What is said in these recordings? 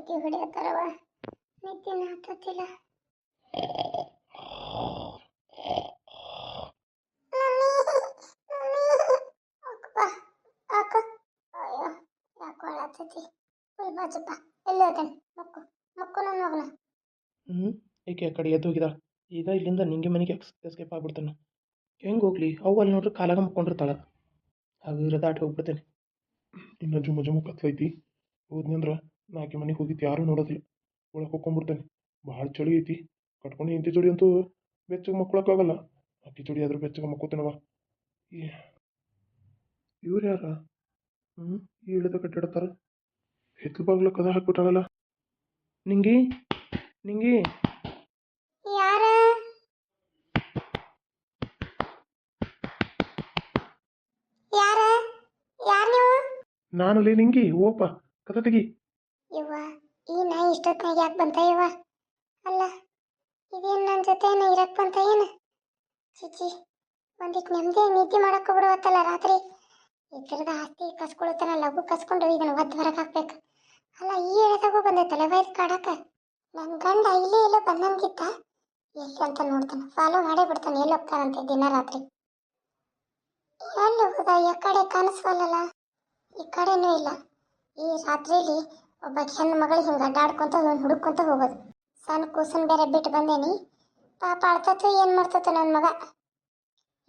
ಜೊತೆ ಹೊಡೆಯತ್ತಾರವ ನಿದ್ದಿನ ಹತ್ತತ್ತಿಲ್ಲ. ಹ್ಞೂ ಏಕೆ ಆ ಕಡೆ ಎದ್ದು ಈಗ ಇಲ್ಲಿಂದ ನಿಂಗೆ ಮನೆಗೆ ಎಸ್ಕೇಪ್ ಆಗ್ಬಿಡ್ತಾನೆ. ಹೆಂಗೆ ಹೋಗ್ಲಿ? ಅವು ಅಲ್ಲಿ ನೋಡ್ರಿ ಕಾಲಾಗ ಮುಕ್ಕೊಂಡಿರ್ತಾಳೆ. ಹಾಗೆ ದಾಟಿ ಹೋಗ್ಬಿಡ್ತೇನೆ ಇನ್ನು ಜುಮ ಜುಮ ಕತ್ಲೈತಿ. ಹೋದ್ನಿ ಅಂದ್ರೆ ನಾಲ್ಕು ಮನೆಗೆ ಹೋಗಿತ್ತು ಯಾರೂ ನೋಡೋದಿಲ್ಲ. ಒಳಗೆ ಹೋಗ್ಕೊಂಡ್ಬಿಡ್ತೇನೆ ಭಾಳ ಚಳಿ ಐತಿ. ಕಟ್ಕೊಂಡು ಇಂತಿ ಜೋಡಿ ಅಂತೂ ಬೆಚ್ಚಗೆ ಮಕ್ಕೊಳಕ್ಕಾಗಲ್ಲ. ಅಕ್ಕಿ ಜೋಡಿ ಆದ್ರೆ ಬೆಚ್ಚಗೆ ಮಕ್ಕೋತೇನವ. ಇವ್ರು ಯಾರ? ಹ್ಞೂ ಈ ಇಳಿದ ಕಟ್ಟಿಡ್ತಾರ ಹಿತ್ಲು ಬಾಗ್ಲ ಕದ ಹಾಕ್ಬಿಟ್ಟಾಳಲ್ಲ. ನಿಂಗಿ ನಿಂಗಿ. ನಾನಲ್ಲಿ ನಿಂಗಿ ಓಪ ಕದ ತೆಗಿ. ಯವ್ವ, ಈ ನಾಯಿ ಯಾಕೆ ಬಂತ ಇವ್ವ ಅಲ್ಲ, ಇದೇನು ನನ್ನ ಜೊತೆ ಇರಕ್ಕೆ ಇರಕ್ ಬಂತ ಏನು? ಚಿಚಿ ಒಂದಿಕ್ ನೆಮ್ಮದಿ ನಿದ್ದೆ ಮಾಡಕ್ ಹೋಗ್ಬಿಡುವತ್ತಲ್ಲ ರಾತ್ರಿ. ಇದ್ರದ ಆಸ್ತಿ ಕಸ್ಕೊಳ್ತಾನ ಲಘು ಕಸ್ಕೊಂಡು ಇದನ್ನ ಒದ್ದು ಹೊರಗೆ ಹಾಕ್ಬೇಕು. ಅಲ್ಲ, ಈ ಎಳೆದಾಗೂ ಬಂದೆ ವೈದ್ ಕಾಡಕ? ನನ್ನ ಗಂಡ ಇಲ್ಲೇ ಎಲ್ಲೋ ಬಂದಂಗಿತ್ತ ಎಲ್ಲಿ ಅಂತ ನೋಡ್ತಾನೆ, ಫಾಲೋ ಮಾಡೇ ಬಿಡ್ತಾನೆ, ಎಲ್ಲಿ ಹೋಗ್ತಾನಂತೆ ದಿನ ರಾತ್ರಿ. ಎಲ್ಲಿ ಹೋದ, ಈ ಕಡೆ ಈ ಕಡೆನೂ ಇಲ್ಲ. ಈ ರಾತ್ರಿಲಿ ಒಬ್ಬ ಹೆಣ್ಣು ಮಗಳು ಹಿಂಗೆ ಅಡ್ಡಾಡ್ಕೊಂತ ಅವ್ನು ಹುಡುಕೊಂತ ಹೋಗೋದು. ಸಣ್ಣ ಕೂಸನ್ ಬೇರೆ ಬಿಟ್ಟು ಬಂದೇನಿ. ಪಾಪ ಅಳ್ತತ್ತು ಏನು ಮಾಡ್ತತ್ತು ನನ್ನ ಮಗ?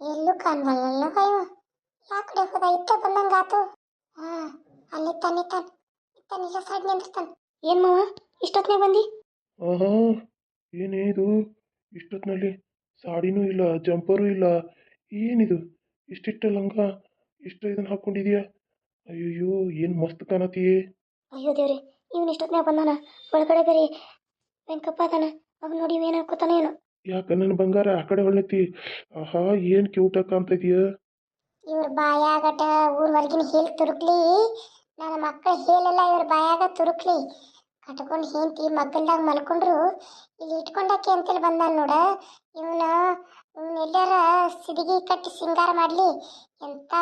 ಎಲ್ಲೂ ಕಾಣ್ವಲ್ಲ ಅಯ್ಯೋ ಯಾ ಕಡೆ ಹೋದ? ಇತ್ತ ಬಂದಂಗೆ ಆತು. ಹಾಂ ಅಲ್ಲಿ ತಾನೆ. ತಾನೆ ಇತ್ತಾನಿಲ್ಲ ಸೈಡ್ ನಿಂದಿರ್ತಾನೆ. ಏನು ಮಾವ? ಇಷ್ಟೊತ್ತನೇ ಬಂದಿ? ಆಹಾ ಏನೇ ಇದು ಇಷ್ಟೊತ್ತಿನಲ್ಲಿ ಸಾಡಿನೂ ಇಲ್ಲ, ಜಂಪರೂ ಇಲ್ಲ. ಏನಿದು? ಇಷ್ಟಿಷ್ಟ ಲಂಗ, ಇಷ್ಟ ಇದನ್ನ ಹಾಕ್ಕೊಂಡಿದ್ಯಾ ಅಯ್ಯೋ ಏನು ಮಸ್ತ್ ಕಾಣತಿಯೇ ಅಯ್ಯೋ ದೇವ್ರಿ ಇವನು ಇಷ್ಟೊತ್ತಿನಾಗ ಬಂದಾನ? ಒಳಗಡೆ ಬೇರೆ ವೆಂಕಪ್ಪ ಅದಾನ. ಅವ್ನು ನೋಡಿ ಏನು ಅನ್ಕೋತಾನೆ ಏನು. ಯಾಕ ನನ್ನ ಬಂಗಾರ ಆ ಕಡೆ ಹೊಳ್ಳೆತ್ತಿ ಆಹಾ ಏನು ಕ್ಯೂಟ್ ಕಾಣ್ತಿದೀಯ ಇವ್ರ ಬಾಯಾಗಟ ಊರ್ವರ್ಗಿನ ಹೇಲ್ ತುರುಕ್ಲಿ. ನನ್ನ ಮಕ್ಕಳ ಹೇಳಲ್ಲ ಇವ್ರ ಬಾಯಾಗ ತುರುಕ್ಲಿ. ಕಟ್ಕೊಂಡು ಹೆಂಡತಿ ಮಗ್ಗಲ್ದಾಗ ಮಲ್ಕೊಂಡ್ರು. ಇಲ್ಲಿ ಇಟ್ಕೊಂಡಕ್ಕೆ ಅಂತೇಳಿ ಬಂದಾನ ನೋಡ. ಇವನ ಇವನ್ ಎಲ್ಲಾರ ಸಿಡಿಗಿ ಕಟ್ಟಿ ಸಿಂಗಾರ ಮಾಡ್ಲಿ. ಎಂತ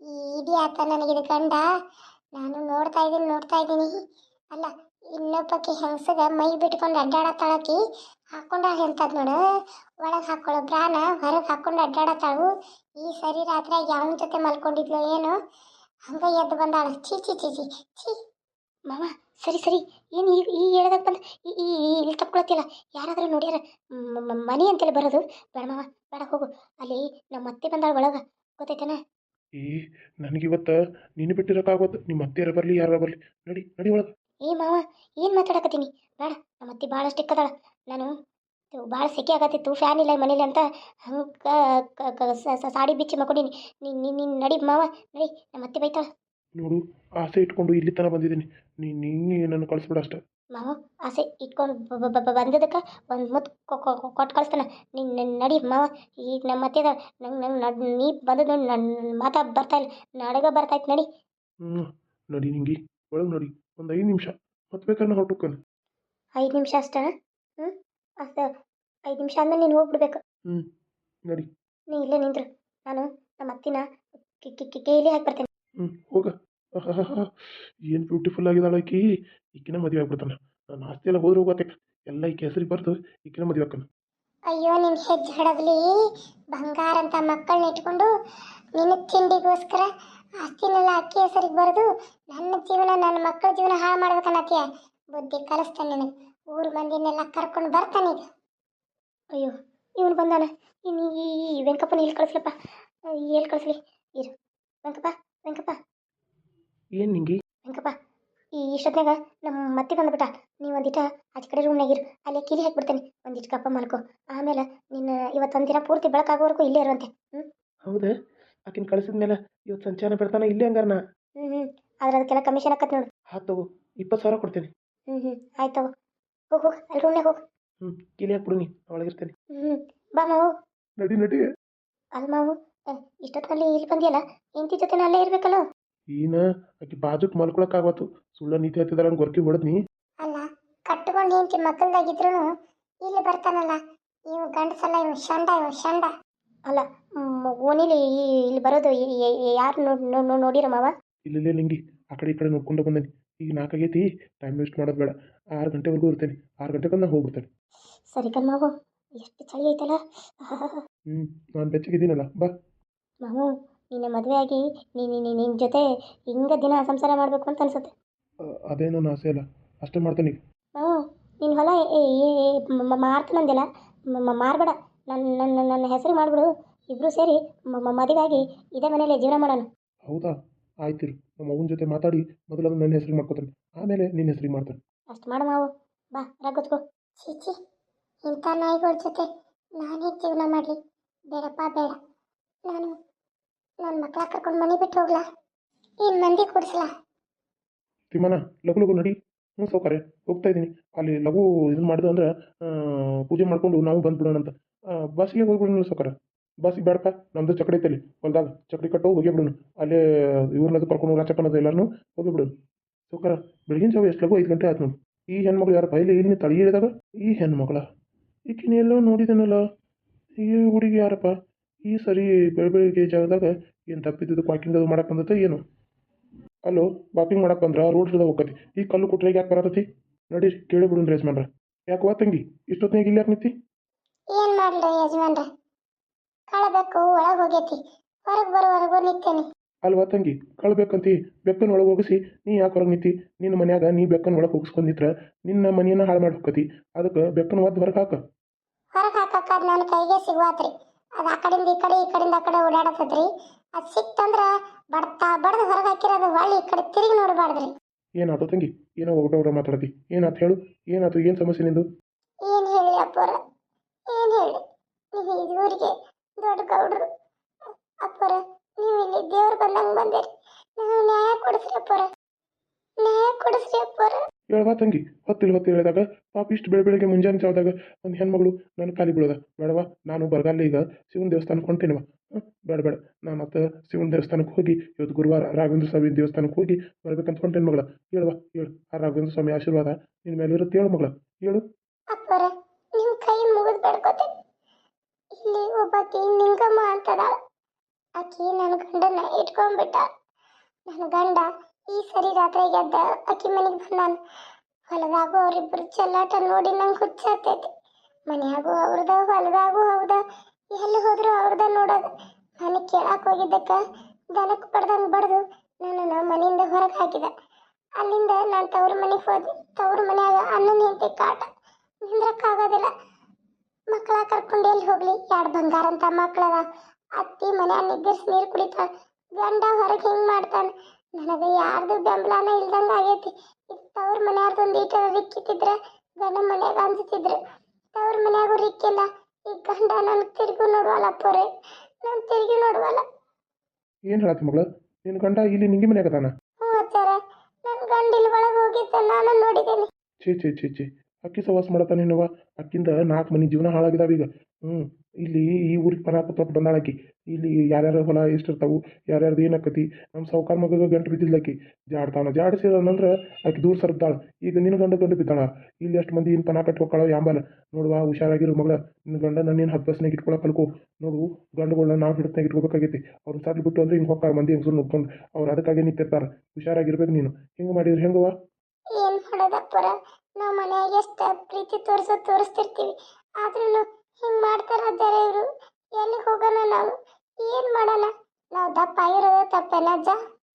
ಈ ಇಡಿ ಆತ ನನಗಿದು ಗಂಡ. ನಾನು ನೋಡ್ತಾ ಇದ್ದೀನಿ ನೋಡ್ತಾ ಇದ್ದೀನಿ. ಅಲ್ಲ ಇನ್ನೊಬ್ಬಕ್ಕೆ ಹೆಂಗಸಗ ಮೈ ಬಿಟ್ಕೊಂಡು ಅಡ್ಡಾಡತ್ತಾಳಕಿ ಹಾಕೊಂಡ ಎಂತದ್ ನೋಡು? ಒಳಗೆ ಹಾಕೊಳ್ಳೋ ಬ್ರಾನ ಹೊರಗೆ ಹಾಕೊಂಡು ಅಡ್ಡಾಡತ್ತಾಳು ಈ ಸರಿ ರಾತ್ರಿ ಯಾವನ ಜೊತೆ ಮಲ್ಕೊಂಡಿದ್ಲು ಏನು? ಹಂಗ ಎದ್ದು ಬಂದಾಳ. ಛೀ ಛೀ ಛೀ ಛೀ ಚಿ ಮಾವ, ಸರಿ ಸರಿ. ಏನು ಈ ಈ ಹೇಳ್ದಾಗ ಬಂದು, ಈ ಇಲ್ಲಿ ತಪ್ಕೊಳತ್ತಿಲ್ಲ. ಯಾರಾದರೂ ನೋಡ್ಯಾರ ಮನೆ ಅಂತೇಳಿ ಬರೋದು. ಬೇಡ ಮಾವ, ಬೇಡ ಹೋಗು. ಅಲ್ಲಿ ನಮ್ಮ ಅತ್ತೆ ಬಂದಾಳ ಒಳಗೆ. ಗೊತ್ತೈತೇನ? ಏ ನನಗಿವತ್ತ ನೀನು ಬಿಟ್ಟಿರೋಕ್ಕಾಗೋದು ನಿಮ್ಮ ಅತ್ತೆಯರ ಬರಲಿ ಯಾರ ಬರಲಿ. ನಡಿ ನಡಿ ಒಳಗೆ. ಏ ಮಾವ ಏನು ಮಾತಾಡಕತ್ತೀನಿ? ಬೇಡ ನಮ್ಮ ಅತ್ತೆ ಭಾಳ ಸ್ಟಿಕ್ ಅದಾಳ. ನಾನು ಭಾಳ ಸೆಕೆ ಆಗತ್ತಿತ್ತು ಫ್ಯಾನ್ ಇಲ್ಲ ಮನೇಲಿ ಅಂತ ಹಂಗೆ ಸಾಡಿ ಬಿಚ್ಚಿ ಮಕ್ಕೊಂಡೀನಿ. ನೀನು ನೀನು ನಡಿ ಮಾವ ನಡಿ ನಮ್ಮ ಅತ್ತೆ ಬೈತಾಳ. ನೋಡು ಆಸೆ ಇಟ್ಕೊಂಡು ಇಲ್ಲಿ ತನಕ ಬಂದಿದ್ದೀನಿ. ನೀನು ನೀನು ನನ್ನ ಕಳಿಸ್ಬಿಡ ಅಷ್ಟೆ. ಮಾವ ಆಸೆ ಇಟ್ಕೊಂಡು ಬಂದಿದ್ದಕ್ಕೆ? ಒಂದು ಮುತ್ತು ಕೊಟ್ಟು ಕಳಿಸ್ತಾನೆ. ನೀನು ನಡಿ ಮಾವ. ಈಗ ನಮ್ಮ ಅತ್ತೆ ನಂಗೆ ನಂಗೆ ನಡ್ ನೀ ಬಂದದ್ದು ನನ್ನ ಮಾತಾ ಬರ್ತಾ ಇಲ್ಲ. ನಡಗ ಬರ್ತಾಯ್ತು ನಡಿ. ಹ್ಞೂ ನಡಿ ನಿಂಗೆ. ಒಳಗೆ ನೋಡಿ. ಒಂದು ಐದು ನಿಮಿಷ. ಮತ್ತೆ ಬೇಕಾದ್ರೆ ಹೊರಟುಕ್ಕನು ಐದು ನಿಮಿಷ ಅಷ್ಟೇ ಹ್ಞೂ ಅಷ್ಟೇ ಐದು ನಿಮಿಷ ಆದ್ಮೇಲೆ ನೀನು ಹೋಗ್ಬಿಡ್ಬೇಕು. ಹ್ಞೂ ನಡಿ. ನೀ ಇಲ್ಲೇ ನಿಂದ್ರು ನಾನು ನಮ್ಮ ಅತ್ತಿನ ಕೈಲಿ ಹಾಕಿ ಬರ್ತೇನೆ ಹ್ಞೂ ಹೋಗ. ಏನು ಬ್ಯೂಟಿಫುಲ್ ಆಗಿದ್ದಾಳೆ ಈಕಿ ಈಕಿನ ಮದುವೆ ಆಗ್ಬಿಡ್ತಾನೆ. ನಾನು ಆಸ್ತಿ ಎಲ್ಲ ಹೋದ್ರೆ ಹೋಗತ್ತೆ ಎಲ್ಲ ಈ ಹೆಸರಿಗೆ ಬರ್ದು ಈಕಿನ ಮದುವೆ ಹಾಕೋಣ ಅಯ್ಯೋ ನಿನ್ನ ಹೆಜ್ಜೆ ಹಡಗ್ಲಿ. ಬಂಗಾರ ಅಂತ ಮಕ್ಕಳನ್ನ ಇಟ್ಕೊಂಡು ನಿನ್ನ ತಿಂಡಿಗೋಸ್ಕರ ಆಸ್ತಿನೆಲ್ಲ ಅಕ್ಕಿ ಹೆಸರಿಗೆ ಬರೆದು ನನ್ನ ಜೀವನ, ನನ್ನ ಮಕ್ಕಳ ಜೀವನ ಹಾಳು ಮಾಡ್ಬೇಕನ್ನತ್ತೀಯ? ಬುದ್ಧಿ ಕಲಿಸ್ತಾನೆ ನಿನಗೆ ಊರು ಮಂದಿನೆಲ್ಲ ಕರ್ಕೊಂಡು ಬರ್ತಾನೆ ಈಗ. ಅಯ್ಯೋ, ಇವನು ಬಂದಾನ. ಇನ್ನು ಈ ವೆಂಕಪ್ಪನ ಎಲ್ಲಿ ಕಳಿಸ್ಲಪ್ಪ. ಎಲ್ಲಿ ಕಳಿಸ್ಲಿ. ಇರು. ವೆಂಕಪ್ಪ ವೆಂಕಪ್ಪ. ಏನು ನಿಂಗೆ? ವೆಂಕಪ್ಪ ಈ ಇಷ್ಟೊತ್ನಾಗ ನಮ್ಮ ಮತ್ತೆ ಬಂದ್ಬಿಟ್ಟ. ನೀವು ಒಂದಿಟ ಆಚೆ ಕಡೆ ರೂಮ್ನಾಗಿರು ಇರು. ಅಲ್ಲೇ ಕಿಲಿ ಹಾಕ್ಬಿಡ್ತೇನೆ. ಒಂದಿಟ್ ಕಪ್ಪ ಮಾಡ್ಕೊ. ಆಮೇಲೆ ನಿನ್ನ ಇವತ್ತೊಂದ್ ದಿನ ಪೂರ್ತಿ ಬೆಳಕಾಗೋವರೆಗೂ ಇಲ್ಲೇ ಇರುವಂತೆ. ಹ್ಞೂ ಹೌದಾ? ಆಕಿನ ಕಳಿಸಿದ ಮೇಲೆ ಇವತ್ತು ಸಂಚಾರ ಬಿಡ್ತಾನ ಇಲ್ಲೇ ಹಂಗಾರ ಹ್ಮ್ ಹ್ಞೂ ಹ್ಞೂ ಆದ್ರೆ ಅದಕ್ಕೆಲ್ಲ ಕಮಿಷನ್ ಆಕತ್ ನೋಡು. ಹಾ ತಗೋ. ಇಪ್ಪತ್ತು ಸಾವಿರ ಕೊಡ್ತೇನೆ. ಹ್ಞೂ ಹ್ಞೂ ಆಯ್ತು ಹೋಗು ಹೋಗು. ಅಲ್ಲಿ ರೂಮ್ನಾಗ ಹೋಗು. ಹ್ಞೂ ಕಿಲಿ ಹಾಕ್ಬಿಡು ನೀ. ಒಳಗಿರ್ತೇನೆ ಹ್ಞೂ ಬಾ ಮಾವು. ನಡಿ ನಡಿ. ಅಲ್ಲಿ ಮಾವು. ಏ, ಇಷ್ಟೊತ್ತಿನಲ್ಲಿ ಇಲ್ಲಿ ಬಂದಿಯಲ್ಲ? ಹೆಂಡತಿ ಜೊತೆ ಅಲ್ಲೇ ಇರ್ಬೇಕಲ್ಲ? ಈನ ಆಕಿ ಬಾಜುಕ್ ಮಲ್ಕೊಳಕ್ಕಾಗತ್ತು ಸುಳ್ಳ ನೀತಿ ಹತ್ತಿದಾರ ಗೊರ್ಕಿ ಹೊಡೆದ್ನಿ. ಅಲ್ಲ ಕಟ್ಕೊಂಡು ಹೆಂಡತಿ ಮಕ್ಕಳದಾಗಿದ್ರು ಇಲ್ಲಿ ಬರ್ತಾನಲ್ಲ ಇವು ಗಂಡಸಲ್ಲ ಇವು ಶಂಡ ಇವು ಶಂಡ. ಅಲ್ಲ ಓನಿಲಿ ಇಲ್ಲಿ ಬರೋದು ಯಾರು ನೋಡಿರ ಮಾವ? ಇಲ್ಲಿ ನಿಂಗಿ. ಆ ಕಡೆ ಈ ಕಡೆ ನೋಡ್ಕೊಂಡು ಬಂದೇನಿ. ಈಗ ನಾಲ್ಕಾಗೈತಿ ಟೈಮ್ ವೇಸ್ಟ್ ಮಾಡೋದು ಬೇಡ. ಆರು ಗಂಟೆವರೆಗೂ ಇರ್ತೇನೆ. ಆರು ಗಂಟೆಗೆ ನಾನು ಹೋಗ್ಬಿಡ್ತೇನೆ. ಸರಿ ಕಣ್ಮಾವು ಎಷ್ಟು ಚಳಿ ಐತಲ್ಲ. ಹ್ಞೂ ನಾನು ಬೆಚ್ಚಗಿದ್ದೀನಲ್ಲ ಬಾ. ಮಾವು ನಿನ್ನೆ ಮದುವೆ ಆಗಿ ನೀನು ನಿನ್ನ ಜೊತೆ ಹಿಂಗೆ ದಿನ ಸಂಸಾರ ಮಾಡಬೇಕು ಅಂತ ಅನ್ಸುತ್ತೆ. ಅದೇನು ಅದೇ ನನ್ನ ಆಸೆ ಅಲ್ಲ ಅಷ್ಟೇ ಮಾಡ್ತೀನಿ ಈಗ. ಮಾವು ನಿನ್ನ ಹೊಲ ಮಾರ್ತಾನಂದಿಲ್ಲ ಮಾರಬೇಡ. ನನ್ನ ನನ್ನ ನನ್ನ ಹೆಸರು ಮಾಡಿಬಿಡು. ಇಬ್ಬರು ಸೇರಿ ಮದುವೆಯಾಗಿ ಇದೇ ಮನೇಲಿ ಜೀವನ ಮಾಡೋಣ. ಹೌದಾ? ಆಯ್ತಿರು. ನಮ್ಮ ಅವನ ಜೊತೆ ಮಾತಾಡಿ ಮೊದಲು ಅದನ್ನ ನನ್ನ ಹೆಸರಿಗೆ ಮಾಡ್ಕೊತಾನೆ. ಆಮೇಲೆ ನಿನ್ನ ಹೆಸರಿಗೆ ಮಾಡ್ತಾನೆ. ಅಷ್ಟು ಮಾಡು ಮಾವು. ಬಾ ರಗ್ಗುತ್ಕೋ ಚೀಚಿ ಇಂಥ ನಾಯಿಗಳ ಜೊತೆ ನಾನೇ ಜೀವನ ಮಾಡಲಿ? ಬೇಡಪ್ಪ ಬೇಡ. ನಾನು ನನ್ನ ಮಕ್ಕಳ ಕರ್ಕೊಂಡು ಮನೆ ಬಿಟ್ಟು ಹೋಗ್ಲಾ? ಇನ್ ಮಂದಿ ಕೊಡಿಸ್ಲಾ? ತಿಮ್ಮನ ಲಘು ಲಘು ನಡಿ. ಹ್ಞೂ ಸೌಕರ್ಯ. ಹೋಗ್ತಾ ಇದ್ದೀನಿ. ಅಲ್ಲಿ ಲಘು ಇದನ್ನ ಮಾಡಿದ್ರು ಅಂದ್ರೆ ಪೂಜೆ ಮಾಡ್ಕೊಂಡು ನಾವು ಬಂದ್ಬಿಡೋಣ ಅಂತ. ಬಸ್ಗೆ ಹೋಗ್ಬಿಡೋಣ ಸೌಕರ್ಯ. ಬಸ್ ಬೇಡಪ್ಪ ನಮ್ಮದು ಚಕಡಿ ಐತಲ್ಲಿ ಹೊಲ್ದಾಗ ಚಕಡಿ ಕಟ್ಟು ಹೋಗಿ ಬಿಡೋಣ ಅಲ್ಲೇ ಇವ್ರನ್ನದು ಕರ್ಕೊಂಡು ಹೋಗಿ ಚಕ್ಕನದು ಎಲ್ಲರೂ ಹೋಗಿ ಬಿಡು. ಸೌಕರ್ಯ, ಬೆಳಗಿನ ಜಾವ ಎಷ್ಟು ಲಘು ಐದು ಗಂಟೆ ಆಯ್ತು ನೋಡಿ. ಈ ಹೆಣ್ಮಗಳು ಯಾರಪ್ಪ ಬೈಲಿ ಇಲ್ಲಿ ತಳಿ ಹಿಡಿದಾಗ? ಈ ಹೆಣ್ಮಗಳ. ಈಕಿನ ಎಲ್ಲೋ ನೋಡಿದನಲ್ಲ. ಈ ಹುಡುಗಿ ಯಾರಪ್ಪ? ಈ ಸರಿ ಬೆಳ ಬೆಳಿಗ್ಗೆ ಜಾಗದಾಗ ಏನು ತಪ್ಪಿದ್ದು? ವಾಕಿಂಗ್ ಅದು ಮಾಡಕ್ಕೆ ಬಂದತ್ತ ಏನು? ಅಲ್ಲೋ ವಾಕಿಂಗ್ ಮಾಡಕ್ಕೆ ಬಂದ್ರೆ? ರೋಡ್ ಸಿದ ಹೋಗತಿ ಈ ಕಲ್ಲು ಕೊಟ್ರೆ ಯಾಕೆ ಬರತತಿ? ನಡಿ ಕೇಳಿ ಬಿಡು ರೇಸ್ ಮಾಡ್ರ ಯಾಕೆ ವಾ ತಂಗಿ? ಇಷ್ಟೊತ್ತಿನಾಗ ಇಲ್ಲಿ ಯಾಕೆ ನಿಂತಿ? ಏನು ಮಾಡಲಿ ಯಜಮಾನ್ರ? ಕಳಬೇಕು ಒಳಗೆ ಹೋಗೈತಿ. ಹೊರಗೆ ಬರೋವರೆಗೂ ನಿಂತೇನೆ. ಅಲ್ವಾ ತಂಗಿ? ಕಳ್ಬೇಕಂತಿ. ಬೆಕ್ಕನ ಒಳಗೆ ಹೋಗಿಸಿ ನೀ ಯಾಕೆ ಹೊರಗೆ ನಿಂತಿ? ನಿನ್ನ ಮನ್ಯಾಗ ನೀ ಬೆಕ್ಕನ ಒಳಗೆ ಹೋಗಿಸ್ಕೊಂಡಿದ್ರ ನಿನ್ನ ಮನೆಯನ್ನ ಹಾಳು ಮಾಡಿ ಹೋಗತಿ ಅದಕ್ಕೆ ಬೆಕ್ಕನ ಒದ್ದು ಹೊರಗೆ ಹಾಕ. ಹೊರಗೆ ಹಾಕಕ್ಕ ನನ್ನ ಕೈಗೆ ಸಿಗುವಾತ್ರಿ. ಅದು ಆ ಕಡೆಯಿಂದ ಈ ಕಡೆ ಈ ಕಡೆಯಿಂದ ಆ ಕಡೆ ಓಡಾಡತದ್ರಿ ಅದು ಸಿಕ್ತಂದ್ರ ಬಡ್ತಾ ಬಡ್ದು ಹೊರಗೆ ಹಾಕಿರೋದು ಹೊಳ್ಳಿ ಈ ಕಡೆ ತಿರುಗಿ ನೋಡಬಾರ್ದ್ರಿ. ಏನಾಯ್ತು ತಂಗಿ? ಏನೋ ಒಗಟ ಮಾತಾಡ್ತಿ ಮಾತಾಡತಿ? ಏನಾಯ್ತು ಹೇಳು? ಏನಾಯ್ತು ಏನು ಸಮಸ್ಯೆ ನಿಂದು? ಏನು ಹೇಳಿ ಅಪ್ಪರ? ಏನು ಹೇಳಿ? ನೀವು ಈ ಊರಿಗೆ ದೊಡ್ಡ ಗೌಡ್ರು. ಅಪ್ಪರ ನೀವು ಇಲ್ಲಿ ದೇವ್ರು ಬಂದಂಗೆ ಬಂದಿರಿ. ನಾವು ನ್ಯಾಯ ಕೊಡಿಸ್ರಿ ಅಪ್ಪರ. ನ್ಯಾಯ ಕೊಡಿಸ್ರಿ ಅಪ್ಪರ. ಹೇಳ್ವಾ ತಂಗಿ ಹೊತ್ತಿಲ್ಲ ಹೊತ್ತು ಹೇಳಿದಾಗ, ಪಾಪ ಇಷ್ಟು ಬೆಳೆ ಬೆಳಗ್ಗೆ ಮುಂಜಾನೆ ಜಾವದಾಗ ಒಂದು ಹೆಣ್ಮಗಳು ನನ್ನ ಕಾಲಿ ಬೀಳೋದ. ಬೇಡವಾ, ನಾನು ಬರಗಾಲ ಈಗ ಶಿವನ ದೇವಸ್ಥಾನಕ್ಕೆ ಹೊಂಟೇನವ. ಬೇಡ ಬೇಡ. ನಾನು ಮತ್ತೆ ಶಿವನ ದೇವಸ್ಥಾನಕ್ಕೆ ಹೋಗಿ ಇವತ್ತು ಗುರುವಾರ ರಾಘವೇಂದ್ರ ಸ್ವಾಮಿ ದೇವಸ್ಥಾನಕ್ಕೆ ಹೋಗಿ ಬರ್ಬೇಕಂತ ಹೊಂಟೇನು ಮಗಳ. ಹೇಳುವ, ಹೇಳು. ಆ ರಾಘವೇಂದ್ರ ಸ್ವಾಮಿ ಆಶೀರ್ವಾದ ನಿನ್ನ ಮೇಲೆ ಇರುತ್ತೆ ಹೇಳು ಮಗಳ. ಹೇಳು. ಕೈ ಮುಗಿದು ಇಲ್ಲಿ ನಿಂಗಮ್ಮ ಆಕಿ ನನ್ನ ಗಂಡನ ಇಟ್ಕೊಂಡ್ಬಿಟ್ಟ ನನ್ನ ಗಂಡ ಈ ಸರಿ ರಾತ್ರಿ ಗೆದ್ದ ಅಕ್ಕಿ ಮನೆಗೆ ಬಂದಾನ ಹೊಲದಾಗು ಅವರಿಬ್ಬರು ಚೆಲ್ಲಾಟ ನೋಡಿ ನಂಗೆ ಹುಚ್ಚಾತೈತಿ ಮನೆಯಾಗೂ ಅವ್ರದ, ಹೊಲದಾಗೂ ಹೌದ ಎಲ್ಲಿ ಹೋದ್ರು ಅವ್ರದ ನೋಡೋದು. ನಾನು ಕೇಳಾಕ್ ಹೋಗಿದ್ದಕ್ಕ ದನಕ್ಕೆ ಬಡ್ದಂಗೆ ಬಡ್ದು ನನ್ನನ್ನು ಮನೆಯಿಂದ ಹೊರಗೆ ಹಾಕಿದ. ಅಲ್ಲಿಂದ ನಾನು ತವ್ರ ಮನೆಗೆ ಹೋದೆ ತವ್ರ ಮನೆಯಾಗ ಅಣ್ಣನ ಹೆಂಡತಿ ಕಾಟ ನಿಂದ್ರಕ್ಕಾಗೋದಿಲ್ಲ ಮಕ್ಕಳ ಕರ್ಕೊಂಡು ಎಲ್ಲಿ ಹೋಗ್ಲಿ? ಎರಡು ಬಂಗಾರ ಅಂತ ಮಕ್ಕಳದ ಅತ್ತಿ ಮನೆ ನಿಗ್ಗರ್ಸಿ ನೀರು ಕುಡಿತಾಳೆ ಗಂಡ ಹೊರಗೆ ಹಿಂಗೆ ಮಾಡ್ತಾನೆ? ನನಗೆ ಯಾರ್ದು ಬೆಂಬಲನ ಇಲ್ದಂಗೆ ಆಗೈತಿ. ಇದು ತವ್ರ ಮನ್ಯಾರ್ದೊಂದು ಈಟ ರಿಕ್ಕಿತಿದ್ರ ಗಂಡ ಮನ್ಯಾಗ ಅಂಜುತ್ತಿದ್ರು ತವ್ರ ಮನ್ಯಾಗೂ ರಿಕ್ಕಿಲ್ಲ ಈ ಗಂಡ ನನ್ನ ತಿರುಗಿ ನೋಡುವಲ್ಲ ಪೊರೆ. ನಾನು ತಿರುಗಿ ನೋಡುವಲ್ಲ. ಏನು ಹೇಳತ್ತ ಮಗಳು? ನಿನ್ನ ಗಂಡ ಇಲ್ಲಿ ನಿಂಗೆ ಮನೆಯಾಗ ಅದಾನ? ಹ್ಞೂ ಅತ್ತಾರ ನನ್ನ ಗಂಡ ಇಲ್ಲಿ ಒಳಗೆ ಹೋಗಿದ್ದ ನಾನು ನೋಡಿದ್ದೇನೆ ಛೇ ಛೇ ಛೇ ಛೇ. ಅಕ್ಕಿ ಸವಾಸ ಮಾಡತ್ತ ನೀನವ ಅಕ್ಕಿಂದ ನಾಲ್ಕು ಮನೆ ಜೀವನ ಹಾಳಾಗಿದಾವ ಈಗ. ಹ್ಞೂ ಇಲ್ಲಿ ಈ ಊರಿಗೆ ಪರ ತೊಟ್ಟು ಬಂದಾಳ ಆಕಿ. ಇಲ್ಲಿ ಯಾರ್ಯಾರ ಹೊಲ ಎಷ್ಟಿರ್ತಾವು, ಯಾರ್ಯಾರ್ದು ಏನಾಕತಿ ನಮ್ಮ ಸಾವುಕಾರ ಮಗಗೆ ಗಂಟು ಬಿದ್ದಿದ್ಲಕ್ಕಿ ಜಾಡ್ತಾನ. ಜಾಡ್ಸಿರೋನಂದ್ರೆ ಆಕೆ ದೂರ ಸರ್ದಾಳ ಈಗ ನಿನ್ನ ಗಂಡ ಗಂಡು ಬಿದ್ದಾಳ. ಇಲ್ಲಿ ಎಷ್ಟು ಮಂದಿ ಇನ್ನು ಪನ ಕಟ್ಟಿ ಯಾಂಬಲ್ ನೋಡ್ವಾ ನೋಡುವ, ಹುಷಾರಾಗಿರು ಮಗಳ. ನಿನ್ನ ಗಂಡ ನನ್ನೇನು ಹತ್ತು ಬಸ್ನಾಗ ಇಟ್ಕೊಳಕ್ಕೆ ಕಲ್ಕೋ. ನೋಡು ಗಂಡುಗಳನ್ನ ನಾವು ಹಿಡಿದ್ನಾಗ ಇಟ್ಕೋಬೇಕಾಗೈತಿ. ಅವ್ರು ಸಡ್ಲು ಬಿಟ್ಟು ಅಂದ್ರೆ ಹಿಂಗೆ ಹೋಗ್ತಾರೆ ಮಂದಿ ಹೆಂಗಸರು ನೋಡ್ಕೊಂಡು ಅವ್ರು ಅದಕ್ಕಾಗಿ ನಿಂತಿರ್ತಾರೆ ಹುಷಾರಾಗಿರ್ಬೇಕು ನೀನು. ಹಿಂಗೆ ಮಾಡಿದ್ರೆ ಹೆಂಗವ ಏನ್ ಮಾಡೋದಪ್ಪರ ನಾವು ಮನೆಯಾಗ ಎಷ್ಟು ಪ್ರೀತಿ ತೋರಿಸೋ ತೋರಿಸ್ತಿರ್ತೀವಿ. ಆದ್ರೂ ಹಿಂಗ್ ಮಾಡ್ತಾರ ಇವರು ಎಲ್ಲಿಗೆ ಹೋಗೋಣ ನಾವು? ಏನ್ ಮಾಡಲ್ಲ? ನಾವು ದಪ್ಪ ಆಗಿರೋದು ತಪ್ಪೇನ ಅಜ್ಜ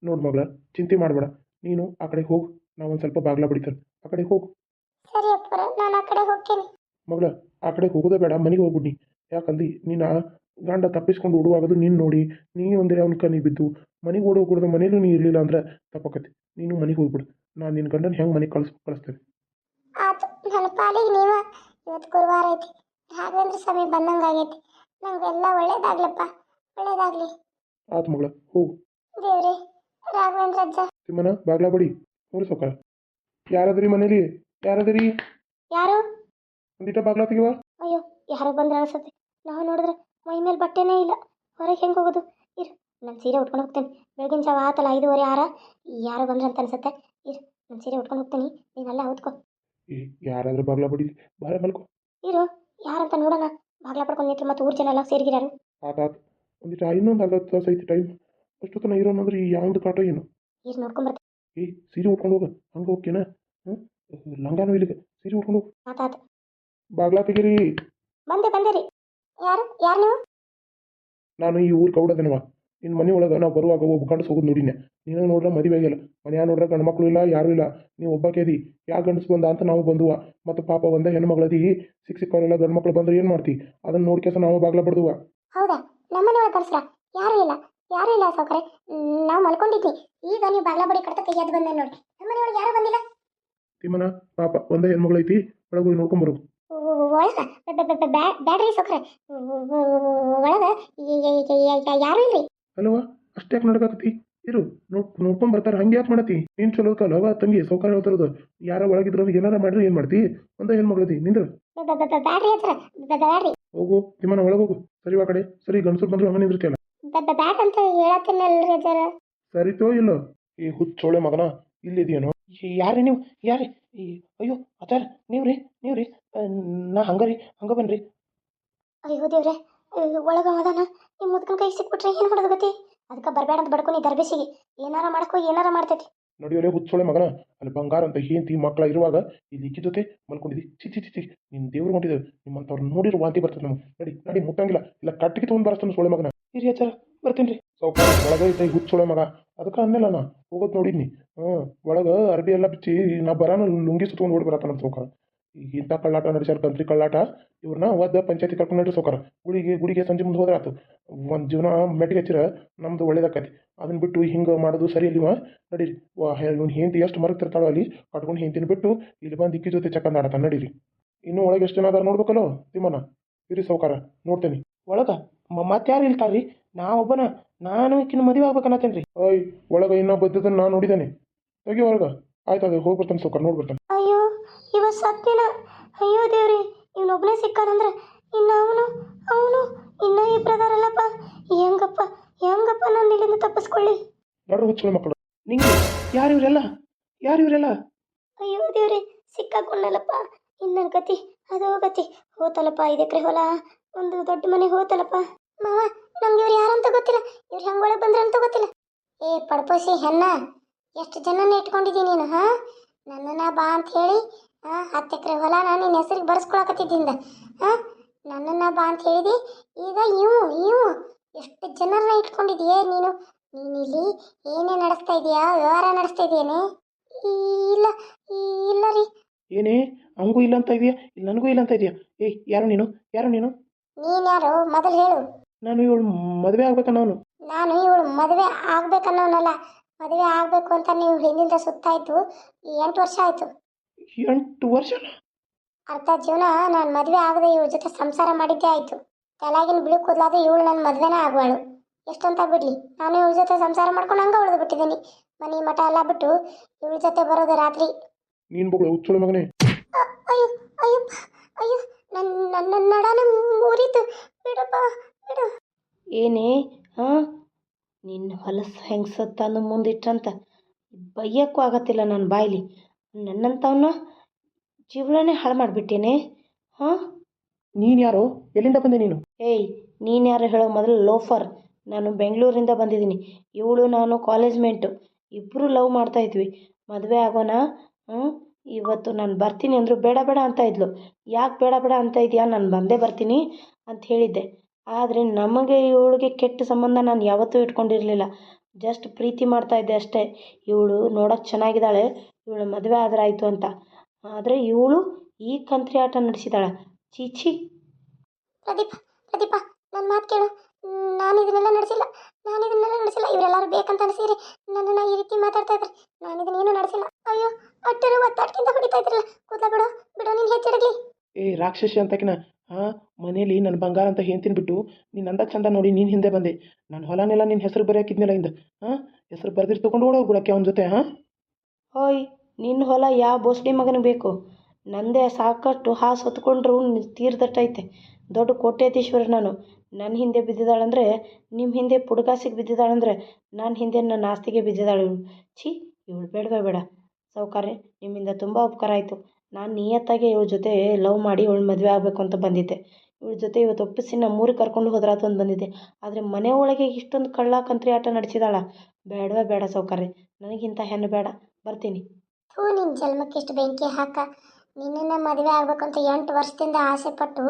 ನೋಡ್ ಮಗಳ ಚಿಂತೆ ಮಾಡಬೇಡ. ನೀನು ಆ ಕಡೆ ಹೋಗು ನಾವು ಒಂದು ಸ್ವಲ್ಪ ಬಾಗ್ಲ ಬಿಡಿತಾರೆ ಆ ಕಡೆ ಹೋಗು. ಸರಿ ಅಪ್ಪರ ನಾನು ಆ ಕಡೆ ಹೋಗ್ತೀನಿ. ಮಗಳ ಆ ಕಡೆ ಹೋಗೋದೇ ಬೇಡ ಮನೆಗೆ ಹೋಗ್ಬಿಡಿ ಯಾಕಂದಿ ನೀನು ಆ ಗಂಡ ತಪ್ಪಿಸ್ಕೊಂಡು ಓಡುವಾಗದು ನೀನು ನೋಡಿ ನೀ ಒಂದೇ ಅವ್ನ ಕನಿ ಬಿದ್ದು ಮನೆಗೆ ಓಡಿ ಹೋಗ್ಬಿಡ್ದು ಮನೇಲೂ ನೀ ಇರಲಿಲ್ಲ ಅಂದ್ರೆ ತಪ್ಪಕತಿ. ನೀನು ಮನೆಗೆ ಹೋಗ್ಬಿಡು. ನಾನು ನಿನ್ನ ಗಂಡನ ಹೆಂಗೆ ಮನೆಗೆ ಕಳಿಸ್ ಕಳಿಸ್ತೇನೆ? ಆತು ನನ್ನ ಪಾಲಿಗೆ ನೀವ ಇವತ್ತು ಗುರುವಾರ ಐತಿ. ರಾಘವೇಂದ್ರ ಸಮಯ ಬಂದಂಗಾಗೈತಿ ನಂಗೆಲ್ಲ ಒಳ್ಳೇದಾಗ್ಲಪ್ಪ. ಒಳ್ಳೇದಾಗ್ಲಿ. ಆತ್ ಮಗಳ ಹೋಗು ದೇವ್ರಿ ರಾಘವೇಂದ್ರ ಅಜ್ಜ. ತಿಮ್ಮನ ಬಾಗ್ಲ ಬಡಿ ನೋಡಿ ಸೊಕ್ಕ ಯಾರದ್ರಿ ಮನೇಲಿ? ಯಾರದ್ರಿ? ಯಾರು? ಒಂದಿಟ ಬಾಗ್ಲ ತೆಗಿವ? ಅಯ್ಯೋ ಯಾರೋ ಬಂದ್ರೆ ಅನ್ಸುತ್ತೆ. ನಾವು ನೋಡಿದ್ರೆ ಮೈ ಮೇಲೆ ಬಟ್ಟೆನೇ ಇಲ್ಲ. ಹೊರಗೆ ಹೆಂಗೆ ಹೋಗೋದು? ಇರು ನಾನು ಸೀರೆ ಉಟ್ಕೊಂಡು ಹೋಗ್ತೇನೆ. ಬೆಳಗಿನ ಜಾವ ಆತಲ್ಲ ಐದುವರೆ ಆರ? ಯಾರೋ ಬಂದ್ರೆ ಅಂತ ಅನ್ಸುತ್ತೆ. ಇರು ನಾನು ಸೀರೆ ಉಟ್ಕೊಂಡು ಹೋಗ್ತೀನಿ. ನೀನು ಅಲ್ಲೇ ಹೌದ್ಕೋ ಏ ಯಾರಾದ್ರೂ ಬಾಗ್ಲ ಬಡಿ ಬಾರ ಮಲ್ಕೋ. ಇರು ಯಾರಂತ ನೋಡೋಣ ಬಾಗ್ಲ ಪಡ್ಕೊಂಡು ನಿಂತ್ರೆ ಮತ್ತೆ ಊರು ಜನ ಎಲ್ಲ ಸೇರಿಗಿರಾರು. ಆತ. ಒಂದಿಟ ಇನ್ನೊಂದು ಅರ್ಧ ತಾಸು ಐತಿ ಟೈಮ್ ಅಷ್ಟೊತ್ತನ ಇರೋನಂದ್ರೆ ಈ ಯಾವ್ದು ಕಾಟೋ ಏನು? ಏ ನೋಡ್ಕೊಂಬರ್ತೀನಿ ಸೀರೆ ಉಟ್ಕೊಂಡು ಹೋಗು. ಹಂಗೆ ಹೋಗ್ಕೇನ ಹ್ಞೂ ಲಂಗಾನು ಇಲ್ಲಿಗೆ. ಸೀರೆ ಉಟ್ಕೊಂಡು ಹೋಗು. ಬಾಗ್ಲಾ ತೆಗೀರಿ. ಬಂದೆ ಬಂದೆ ರೀ. ಯಾರು? ಯಾರು ನೀವು? ನಾನು ಈ ಊರ್ ಕೌಡದನವ. ನಿನ್ನ ಮನೆ ಒಳಗೆ ನಾವು ಬರುವಾಗ ಒಬ್ಬ ಗಂಡಸು ಹೋಗೋದು ನೋಡಿನ ನೀನು ನೋಡ್ರೆ ಮದುವೆ ಆಗಿಲ್ಲ. ಮನ್ಯಾಗ ನೋಡ್ರೆ ಗಂಡು ಮಕ್ಕಳು ಇಲ್ಲ ಯಾರು ಇಲ್ಲ. ನೀವು ಒಬ್ಬ ಕೇದಿ. ಯಾ ಗಂಡಸು ಬಂದ ಅಂತ ನಾವು ಬಂದುವ. ಮತ್ತು ಪಾಪ ಬಂದ ಹೆಣ್ಣು ಮಗಳದಿ. ಸಿಕ್ಕ ಸಿಕ್ಕವರೆಲ್ಲ ಗಂಡು ಮಕ್ಕಳು ಬಂದ್ರೆ ಏನು ಮಾಡ್ತಿ? ಅದನ್ನು ನೋಡ್ಕೇಸ ನಾವು ಬಾಗ್ಲ ಬಡ್ದುವ. ಹೌದಾ? ನಮ್ಮನೆ ಒಳಗೆ ಕಳ್ಸ್ರ ಯಾರೂ ಇಲ್ಲ. ಯಾರೂ ಇಲ್ಲ ಸೌಕರ್ಯ ನಾವು ಮಲ್ಕೊಂಡಿದ್ವಿ. ಈಗ ನೀವು ಬಾಗ್ಲ ಬಡಿ ಕಡತ ಕೈ ಎದ್ದು ಬಂದೆ ನೋಡಿ ನಮ್ಮನೆ ಒಳಗೆ ಯಾರೂ ಬಂದಿಲ್ಲ. ತಿಮ್ಮನ ಪಾಪ ಒಂದೇ ಹೆಣ್ಮಗಳು ಐತಿ ಒಳಗೆ ಹೋಗಿ ನೋಡ್ಕೊಂಬರು ಒಳಗ? ಬ್ಯಾಡ್ರಿ ಸೌಕರ್ಯ ಒಳಗ? ಯಾರು ಇಲ್ರಿ? ಅಲ್ವಾ? ಅಷ್ಟೇ ನಡ್ಕಾಕತಿ ಇರು ನೋಡ್ ನೋಡ್ಕೊಂಡ್ ಬರ್ತಾರ. ಹಂಗೆ ಯಾಕೆ ಮಾಡತಿ ನೀನ್ ಚಲೋ ಅವ ತಂಗಿ ಸೌಕರ್ಯ ಹೇಳ್ತಿರೋದು ಯಾರ ಒಳಗಿದ್ರು ಏನಾರ ಮಾಡ್ರಿ ಏನ್ ಮಾಡ್ತಿ? ಒಂದೇ ಹೆಣ್ ಮಗಳದಿ ನಿಂದ್ರ. ಬ್ಯಾಡ್ರಿ ಹತ್ರ. ಬ್ಯಾಡ್ರಿ. ಹೋಗು ತಿಮ್ಮನ ಒಳಗೆ ಹೋಗು. ಸರಿ ಆ ಕಡೆ. ಸರಿ ಗಂಡಸರು ಬಂದ್ರು ಹಂಗ ನಿಂದಿರ್ತಿಯಲ್ಲ ಬ್ಯಾಟ್ ಅಂತ ಹೇಳತ್ತೀನಲ್ರಿ ಅಜ್ಜಾರ ಸರಿತೋ ಇಲ್ಲ. ಈ ಹುಚ್ಚೋಳೆ ಮಗನ ಇಲ್ಲಿದೆಯೇನೋ? ಯಾರೇ ನೀವು? ಯಾರೇ ಈ ಅಯ್ಯೋ ಅತ್ತಾರ ನೀವ್ರಿ ನೀವ್ರಿ? ನಾ ಹಂಗರಿ ಹಂಗ ಬನ್ರಿ. ಅಯ್ಯೋ ದೇವ್ರೆ ಒಳಗ ಅದಾನ. ಈ ಮುದ್ಕನ ಕೈ ಸಿಕ್ಬಿಟ್ರೆ ಏನು ಮಾಡೋದು ಗತಿ ಅದಕ್ಕೆ ಬರಬೇಡ ಅಂತ ಬಡ್ಕೊನಿ ದರ್ಬೇಸಿಗೆ. ಏನಾರ ಮಾಡ್ಕೋ ಏನಾರ ಮಾಡ್ತೈತಿ. ನೋಡಿಯೋರೆ ಹುಚ್ಚೋಳೆ ಮಗನ, ಅಲ್ಲಿ ಬಂಗಾರ ಅಂತ ಹೆಂಡತಿ ಮಕ್ಕಳ ಇರುವಾಗ ಇಲ್ಲಿ ಇಕ್ಕಿ ಜೊತೆ ಮಲ್ಕೊಂಡಿದ್ದಿ. ಚಿ ಚಿ ಚಿ ಚಿ ನಿನ್ನ ದೇವ್ರು ಹೊಂಟಿದ್ದೇವೆ ನಿಮ್ಮಂಥವ್ರು ನೋಡಿರೋ ವಾಂತಿ ಬರ್ತದೆ ನಮ್ಗೆ. ನಡಿ ನಡಿ, ಮುಟ್ಟಂಗಿಲ್ಲ. ಇಲ್ಲ, ಕಟ್ಟಿಗೆ ತೊಗೊಂಡು ಬರ್ತಾನೆ ಸೋಳೆ ಮಗನ. ಹಿರಿಯ ಸರ್ ಬರ್ತೀನಿ ರೀ. ಸೌಕಾರ ಒಳಗೆ ಐತೆ ಹುಚ್ಚೋಳೆ ಮಗ. ಅದಕ್ಕೆ ಅನ್ನಲ್ಲ ನಾ. ಹೋಗೋದು ನೋಡಿದ್ನಿ. ಹ್ಞೂ ಒಳಗೆ ಅರ್ಬಿ ಎಲ್ಲ ಬಿಚ್ಚಿ ನಾ ಬರಾನ ಲುಂಗಿ ಸುತ್ಕೊಂಡು ಓಡಿ ಬರತ್ತಾನ ಸೌಕಾರ ಈಗ ಇಂಥ ಕಳ್ಳಾಟ ನಡೆಸ್ಯಾರ ಕಂತ್ರಿ ಕಳ್ಳಾಟ. ಇವ್ರನ್ನ ಒದ್ದ ಪಂಚಾಯತಿ ಕರ್ಕೊಂಡು ನಡ್ರಿ ಸೌಕಾರ ಗುಡಿಗೆ ಗುಡಿಗೆ ಸಂಜೆ ಮುಂದೆ ಹೋದ್ರೆ ಆತು. ಒಂದು ಜೀವನ ಮೆಟ್ಟಿಗೆ ಹಚ್ಚಿರ ನಮ್ದು ಒಳ್ಳೇದಾಕತಿ. ಅದನ್ನ ಬಿಟ್ಟು ಹಿಂಗೆ ಮಾಡೋದು ಸರಿ ಇಲ್ಲಿವ ನಡೀರಿ ವಾ ಇವ್ನು ಹೆಂಡತಿ ಎಷ್ಟು ಮರಕ್ತಿರ್ತಾಳೋ ಅಲ್ಲಿ ಕಟ್ಕೊಂಡು ಹೆಂಡತಿನ ಬಿಟ್ಟು ಇಲ್ಲಿ ಬಂದು ಇಕ್ಕಿ ಜೊತೆ ಚಕ್ಕಂದ ಆಡತಾನೆ ನಡೀರಿ. ಇನ್ನೂ ಒಳಗೆ ಎಷ್ಟು ಜನ ಅದಾರ ನೋಡ್ಬೇಕಲ್ಲೋ ತಿಮ್ಮನ ಇರಿ ಸೌಕಾರ ನೋಡ್ತೇನೆ. ಒಳಗ ಮತ್ತೆ ಯಾರು ಇಲ್ತಾರ್ರಿ ನಾ ಒಬ್ಬನ ನಾನು ಇಕ್ಕಿನ ಮದುವೆ ಆಗ್ಬೇಕನ್ನತ್ತೇನೆ ರೀ ಓಯ್ ಒಳಗೆ ಇನ್ನೂ ಬದ್ದದನ್ನ ನಾನು ನೋಡಿದ್ದೇನೆ. ತೆಗಿ ಒಳಗ. ಆಯ್ತು ಅದು ಹೋಗಿ ಬರ್ತಾನೆ ಸೌಕಾರ ನೋಡಿ ಬರ್ತಾನೆ. ಅಯ್ಯೋ ಇವ ಸತ್ತಿನ ಅಯ್ಯೋ ದೇವ್ರಿ ಇವನೊಬ್ಬನೇ ಸಿಕ್ಕಾನಂದ್ರೆ ಇನ್ನು ಅವನು ಅವನು ಇನ್ನೂ ಇಬ್ಬರದಾರಲ್ಲಪ್ಪ ಹೆಂಗಪ್ಪ ಹೆಂಗಪ್ಪ ನಾನು ಇಲ್ಲಿಂದ ತಪ್ಪಿಸ್ಕೊಳ್ಳಿ? ಯಾರು ಹುಚ್ಚಳ ಮಕ್ಕಳು? ನಿಂಗೆ? ಯಾರು ಇವರೆಲ್ಲ? ಯಾರು ಇವರೆಲ್ಲ? ಅಯ್ಯೋ ದೇವ್ರಿ ಸಿಕ್ಕಾಕೊಂಡಲ್ಲಪ್ಪ. ಇನ್ನು ನನ್ನ ಗತಿ ಅದು ಹೋತಲಪ್ಪ ಹೋತಲ್ಲಪ್ಪ ಎಕರೆ ಹೊಲ. ಒಂದು ದೊಡ್ಡ ಮನೆ ಹೋತಲ್ಲಪ್ಪ. ಮಾವ ನಮ್ಗೆ ಇವ್ರು ಯಾರಂತ ಗೊತ್ತಿಲ್ಲ. ಇವ್ರು ಹೆಂಗೊಳಗೆ ಬಂದ್ರ ಅಂತ ಗೊತ್ತಿಲ್ಲ. ಏ ಪಡ್ಪೋಸಿ ಹೆಣ್ಣ. ಎಷ್ಟು ಜನನ ಇಟ್ಕೊಂಡಿದ್ದೀನಿ ನೀನು ಹಾ? ನನ್ನನ್ನ ಬಾ ಅಂತ ಹೇಳಿ ಹಾ ಹತ್ತು ಎಕರೆ ಹೊಲ ನಾನು ನಿನ್ನ ಹೆಸರಿಗೆ ಬರ್ಸ್ಕೊಳಕತ್ತಿದ್ದಿಂದ ಹಾ? ನನ್ನನ್ನ ಬಾ ಅಂತ ಹೇಳಿದಿ. ಈಗ ಇವು ಇವು ಎಷ್ಟು ಜನರನ್ನ ಇಟ್ಕೊಂಡಿದೀಯೇ ನೀನು? ನೀನು ಇಲ್ಲಿ ಏನೇ ನಡೆಸ್ತಾ ಇದೀಯಾ? ವ್ಯವಹಾರ ನಡೆಸ್ತಾ ಇದೀಯೇನೆ? ಇಲ್ಲ ಇಲ್ಲ ರೀ. ಏನೇ? ಹಂಗೂ ಇಲ್ಲ ಅಂತ ಇದೆಯಾ? ಇಲ್ಲ ನನಗೂ ಇಲ್ಲ ಅಂತ ಇದೆಯಾ? ಏಯ್ ಯಾರು ನೀನು? ಯಾರು ನೀನು? ನೀನು ಯಾರು ಮೊದಲು ಹೇಳು. ನಾನು ಇವಳು ಮದುವೆ ಆಗ್ಬೇಕನ್ನೋನು. ನಾನು ಇವಳು ಮದುವೆ ಆಗ್ಬೇಕನ್ನೋನಲ್ಲ. ಮದುವೆ ಆಗ್ಬೇಕು ಅಂತ ನೀವು ಹಿಂದಿಂದ ಸುತ್ತಾಯ್ತು ಎಂಟು ವರ್ಷ ಆಯ್ತು. ಎಂಟು ವರ್ಷ ಅರ್ಧ ಜೀವನ ನಾನು ಮದುವೆ ಆಗದೆ ಇವ್ರ ಜೊತೆ ಸಂಸಾರ ಮಾಡಿದ್ದೇ ಆಯ್ತು. ತಲೆಗಿನ ಬಿಳಿ ಕೂದಲಾದ ಇವಳು ನನ್ನ ಮದುವೆನೇ ಆಗುವಳು. ಎಷ್ಟಂತ ಬಿಡ್ಲಿ. ನಾನು ಇವಳ ಜೊತೆ ಸಂಸಾರ ಮಾಡ್ಕೊಂಡು ಹಂಗೆ ಉಳಿದು ಬಿಟ್ಟಿದ್ದೀನಿ. ಮನೆ ಮಠ ಎಲ್ಲ ಬಿಟ್ಟು ಇವಳ ಜೊತೆ ಬರೋದು ರಾತ್ರಿ. ನೀನ್ ಬಗಳು ಹುಚ್ಚೋಳ ಮಗನೇ. ಅ- ಅಯ್ಯೋ ಅಯ್ಯೋ ಅಯ್ಯೋ ನನ್ನ ನನ್ನ ನಡನೆ ಮುರಿತು. ಬಿಡಪ್ಪ ಬಿಡು. ಏನೇ ಹಾಂ? ನಿನ್ನ ಹೊಲಸು ಹೆಂಗೆ ತಂದು ಮುಂದಿಟ್ರಂತ ಬೈಯಕ್ಕೂ ಆಗತ್ತಿಲ್ಲ ನನ್ನ ಬಾಯ್ಲಿ. ನನ್ನಂಥವನ್ನ ಜೀವನನೇ ಹಾಳು ಮಾಡಿಬಿಟ್ಟೇನೆ ಹಾಂ? ನೀನು ಯಾರು ಎಲ್ಲಿಂದ ಬಂದೆ ನೀನು? ಏಯ್ ನೀನು ಯಾರು ಹೇಳೋ ಮೊದಲು ಲೋಫರ್. ನಾನು ಬೆಂಗಳೂರಿಂದ ಬಂದಿದ್ದೀನಿ. ಇವಳು ನಾನು ಕಾಲೇಜ್ ಮೇಂಟು. ಇಬ್ಬರು ಲವ್ ಮಾಡ್ತಾ ಇದ್ವಿ. ಮದುವೆ ಆಗೋಣ ಹ್ಞೂ ಇವತ್ತು ನಾನು ಬರ್ತೀನಿ ಅಂದರು ಬೇಡ ಬೇಡ ಅಂತ ಇದ್ಲು. ಯಾಕೆ ಬೇಡ ಬೇಡ ಅಂತ ಇದೆಯಾ? ನಾನು ಬಂದೇ ಬರ್ತೀನಿ ಅಂತ ಹೇಳಿದ್ದೆ. ಆದರೆ ನಮಗೆ ಇವಳಿಗೆ ಕೆಟ್ಟ ಸಂಬಂಧ ನಾನು ಯಾವತ್ತೂ ಇಟ್ಕೊಂಡಿರಲಿಲ್ಲ. ಜಸ್ಟ್ ಪ್ರೀತಿ ಮಾಡ್ತಾ ಇದ್ದೆ ಅಷ್ಟೇ. ಇವಳು ನೋಡೋಕೆ ಚೆನ್ನಾಗಿದ್ದಾಳೆ. ಇವಳು ಮದುವೆ ಆದ್ರೆ ಆಯಿತು ಅಂತ. ಆದರೆ ಇವಳು ಈ ಕಂತ್ರಿ ಆಟ ನಡೆಸಿದಾಳೆ. ಚೀಚಿ. ಪ್ರದೀಪ ಪ್ರದೀಪ ನನ್ನ ಮಾತು ಕೇಳು. ನಾನು ಇದನ್ನೆಲ್ಲ ನಡೆಸಿಲ್ಲ. ನಾನು ಇದನ್ನೆಲ್ಲ ನಡೆಸಿಲ್ಲ. ಇವರೆಲ್ಲರೂ ಬೇಕಂತ ಅನಿಸಿರಿ. ನನ್ನನ್ನು ಈ ರೀತಿ ಮಾತಾಡ್ತಾ ಇದ್ರಿ. ನಾನು ಇದನ್ನೇನು ನಡೆಸಿಲ್ಲ. ಅಯ್ಯೋ ಅಟ್ಟರು ಒತ್ತಾಟದಿಂದ ಹೊಡಿತಾ ಇದ್ರಲ್ಲ. ಕೂದಲ ಬಿಡು. ಬಿಡು ನೀನು ಹೆಚ್ಚಿಡಲಿ ಏ ರಾಕ್ಷಸಿ ಅಂತಕಿನ ಹಾಂ ಮನೇಲಿ ನನ್ನ ಬಂಗಾರ ಅಂತ ಹೇಳ್ತೀನಿ ಬಿಟ್ಟು ನೀನು ಅಂದ ಚಂದ ನೋಡಿ ನೀನು ಹಿಂದೆ ಬಂದೆ. ನಾನು ಹೊಲನೆಲ್ಲ ನಿನ್ನ ಹೆಸರು ಬರೆಯೋಕಿದ್ನಲ್ಲ ಇಂದ. ಹಾಂ ಹೆಸರು ಬರೆದಿಟ್ಟು ತೊಗೊಂಡು ಓಡೋಗ್ಬಿಡಕ್ಕೆ ಅವನ ಜೊತೆ ಹಾಂ? ಹೋಯ್ ನಿನ್ನ ಹೊಲ ಯಾವ ಬೋಸ್ಡಿ ಮಗನಿಗೆ ಬೇಕು? ನಂದೇ ಸಾಕಷ್ಟು ಹಾಸು ಹೊತ್ಕೊಂಡ್ರು ತೀರ್ದಟ್ಟೈತೆ ದೊಡ್ಡ ಕೋಟ್ಯಾಧೀಶ್ವರ ನಾನು. ನನ್ನ ಹಿಂದೆ ಬಿದ್ದಿದ್ದಾಳಂದ್ರೆ ನಿಮ್ಮ ಹಿಂದೆ ಪುಡ್ಗಾಸಿಗೆ ಬಿದ್ದಿದ್ದಾಳಂದ್ರೆ ನನ್ನ ಹಿಂದೆ ನನ್ನ ಆಸ್ತಿಗೆ ಬಿದ್ದಿದ್ದಾಳೆ ಇವಳು. ಛೀ, ಇವಳು ಬೇಡವೇ ಬೇಡ. ಸೌಕಾರ್ಯ ನಿಮ್ಮಿಂದ ತುಂಬ ಉಪಕಾರ ಆಯಿತು. ನಾನು ನಿಯತ್ತಾಗಿ ಇವಳ ಜೊತೆ ಲವ್ ಮಾಡಿ ಇವಳು ಮದುವೆ ಆಗಬೇಕು ಅಂತ ಬಂದಿದ್ದೆ. ಇವಳ ಜೊತೆ ಇವತ್ತು ಒಪ್ಪಿಸಿ ನಮ್ಮೂರಿಗೆ ಕರ್ಕೊಂಡು ಹೋದ್ರಾತು ಅಂತ ಬಂದಿದ್ದೆ. ಆದರೆ ಮನೆ ಒಳಗೆ ಇಷ್ಟೊಂದು ಕಳ್ಳ ಕಂತ್ರಿ ಆಟ ನಡೆಸಿದಾಳ. ಬೇಡವೇ ಬೇಡ ಸೌಕರ್ಯ ನನಗಿಂತ ಹೆಣ್ಣು ಬೇಡ. ಬರ್ತೀನಿ. ನಿಮ್ಮ ನಿನ್ನ ಬೆಂಕಿ ಹಾಕ. ನಿನ್ನನ್ನು ಮದುವೆ ಆಗಬೇಕು ಅಂತ ಎಂಟು ವರ್ಷದಿಂದ ಆಸೆ ಪಟ್ಟು